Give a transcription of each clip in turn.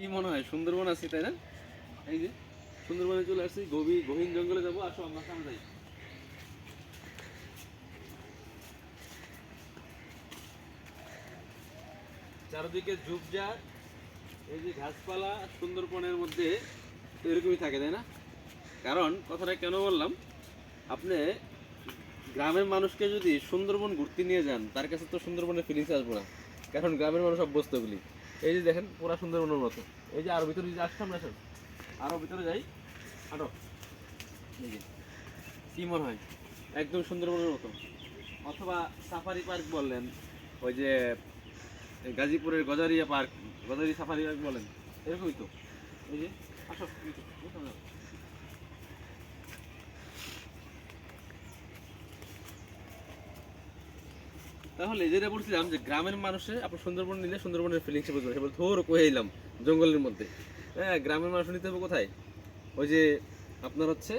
কি মনে হয়? সুন্দরবন আছি, তাই না? এই যে, সুন্দরবনে চলে আসছি গভীর গহীন জঙ্গলে যাব, আসো, আমরা সামনে যাই। চারদিকে ঝুপঝাড়, এই যে ঘাসপালা সুন্দরবনের মধ্যে এরকমই থাকে, তাই না? কারণ, কথাটা কেন বললাম? আপনি গ্রামের মানুষকে যদি সুন্দরবন ঘুরতে নিয়ে যান, তার কাছে তো সুন্দরবনের ফিলিংস আসব না। কারণ গ্রামের মানুষ অভ্যস্ত গুলি এই যে দেখেন, পুরা সুন্দরবনের মতো। এই যে আরও ভিতরে যদি আসতাম, না আসেন আরও ভিতরে যাই আরও যে কি মনে হয়, একদম সুন্দরবনের মতো। অথবা সাফারি পার্ক বললেন, ওই যে গাজীপুরের Gazaria park, Gazari safari park বলেন, এরকমই তো। এই যে, আসো তাহলে যেটা বলছিলাম যে গ্রামের মানুষে আপনার সুন্দরবন নিলে সুন্দরবনের ফিলিংস বুঝবে সে বলে ধর কয়ে এলাম জঙ্গলের মধ্যে। হ্যাঁ গ্রামের মানুষ নিতে হবে কোথায়? ওই যে আপনার হচ্ছে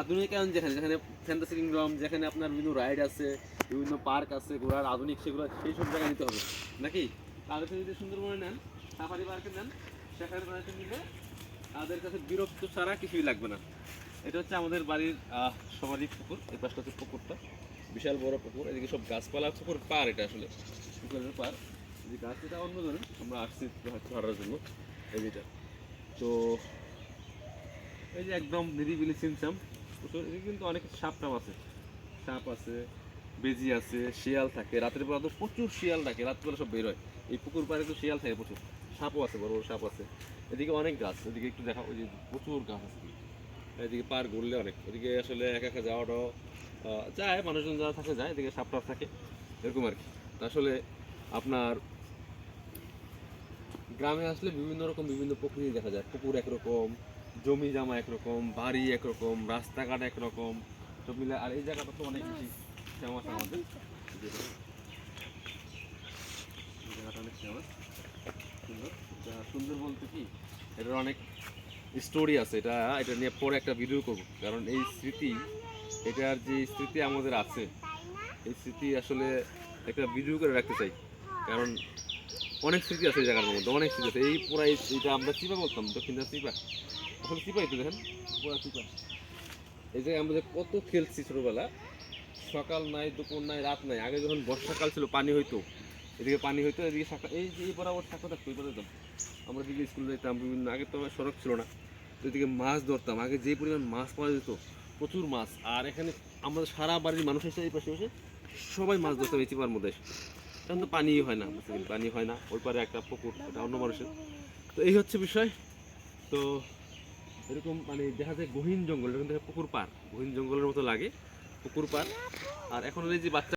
আধুনিকায়ন যেখানে যেখানে ফ্যান্টাসি কিংডম যেখানে আপনার বিভিন্ন রাইড আছে, বিভিন্ন পার্ক আছে, ঘোরার আধুনিক সেগুলো সেই সব জায়গায় নিতে হবে। নাকি? তাদের যদি সুন্দরবনে নেন সাফারি পার্কে নেন সেখানে নিলে তাদের কাছে বিরক্ত ছাড়া কিছুই লাগবে না। এটা হচ্ছে আমাদের বাড়ির সবারই পুকুর। এই পাশটা হচ্ছে পুকুরটা। বিশাল বড় পুকুর। এদিকে সব গাছপালা, পুকুর পার এটা আসলে। পুকুরের পার এই গাছ, এটা অন্য ধরনের। আমরা আসছি ধরার জন্য। এই যেটা তো এই যে একদম নিরিবিলি সিমসাম প্রচুর এদিকে কিন্তু অনেক সাপ টাপ আছে। সাপ আছে, বেজি আছে, শিয়াল থাকে। রাতের বেলা তো প্রচুর শিয়াল থাকে রাতবেলা সব বের হয় এই পুকুর পাড়ে তো শিয়াল থাকে প্রচুর। সাপও আছে, বড় বড় সাপ আছে। এদিকে অনেক গাছ। এদিকে একটু দেখা, ওই যে প্রচুর গাছ আছে। এদিকে পার ঘুরলে অনেক। এদিকে আসলে একা একা যাওয়াটাও যায় মানুষজন যারা থাকে যায় এদিকে সাপ টাপ থাকে এরকম আর কি। তা আসলে আপনার গ্রামে আসলে বিভিন্ন রকম বিভিন্ন প্রকৃতি দেখা যায়। পুকুর একরকম জমি জামা একরকম বাড়ি একরকম রাস্তাঘাট একরকম। সব মিলে আর এই জায়গাটা তো অনেক বেশি ফেমাস আমাদের। এই যে দেখুন। এই জায়গাটা অনেক ফেমাস সুন্দর। যা সুন্দর বলতে কি এটার অনেক স্টোরি আছে, এটা এটা নিয়ে পরে একটা ভিডিও করব। কারণ এই স্মৃতি, এটার যে স্মৃতি আমাদের আছে, এই স্মৃতি আসলে একটা ভিডিও করে রাখতে চাই। কারণ অনেক স্মৃতি আছে এই জায়গার মধ্যে, অনেক স্মৃতি আছে। এই পুরা এটা আমরা চিপা বলতাম দক্ষিণটা চিপা। এখন চিপাই তো দেখেন। পুরা চিপা। এই জায়গায় আমরা কত খেলছি ছোটোবেলা, সকাল নাই, দুপুর নাই, রাত নাই, আগে যখন বর্ষাকাল ছিল, পানি হইতো। এদিকে পানি হইতো, এদিকে শাখা এই যে এই বরাবর শাখা থাকতো এই আমরা দিকে স্কুলে যেতাম বিভিন্ন আগে তো সড়ক ছিল না। এদিকে মাছ ধরতাম। আগে যে পরিমাণ মাছ পাওয়া যেত, প্রচুর মাছ। আর এখানে আমাদের সারা বাড়ির মানুষ এসে এই পাশে এসে সবাই মাছ ধরতাম এই চিপার মধ্যে। এখন তো পানি হয় না পানি হয় না। ওই পারে একটা পুকুর এটা অন্য মানুষের। তো এই হচ্ছে বিষয়। তো এরকম মানে দেখা যায় গহীন জঙ্গল, এরকম দেখা পুকুর পার গহীন জঙ্গলের মতো লাগে পুকুর পার আর এখন এই যে বাচ্চা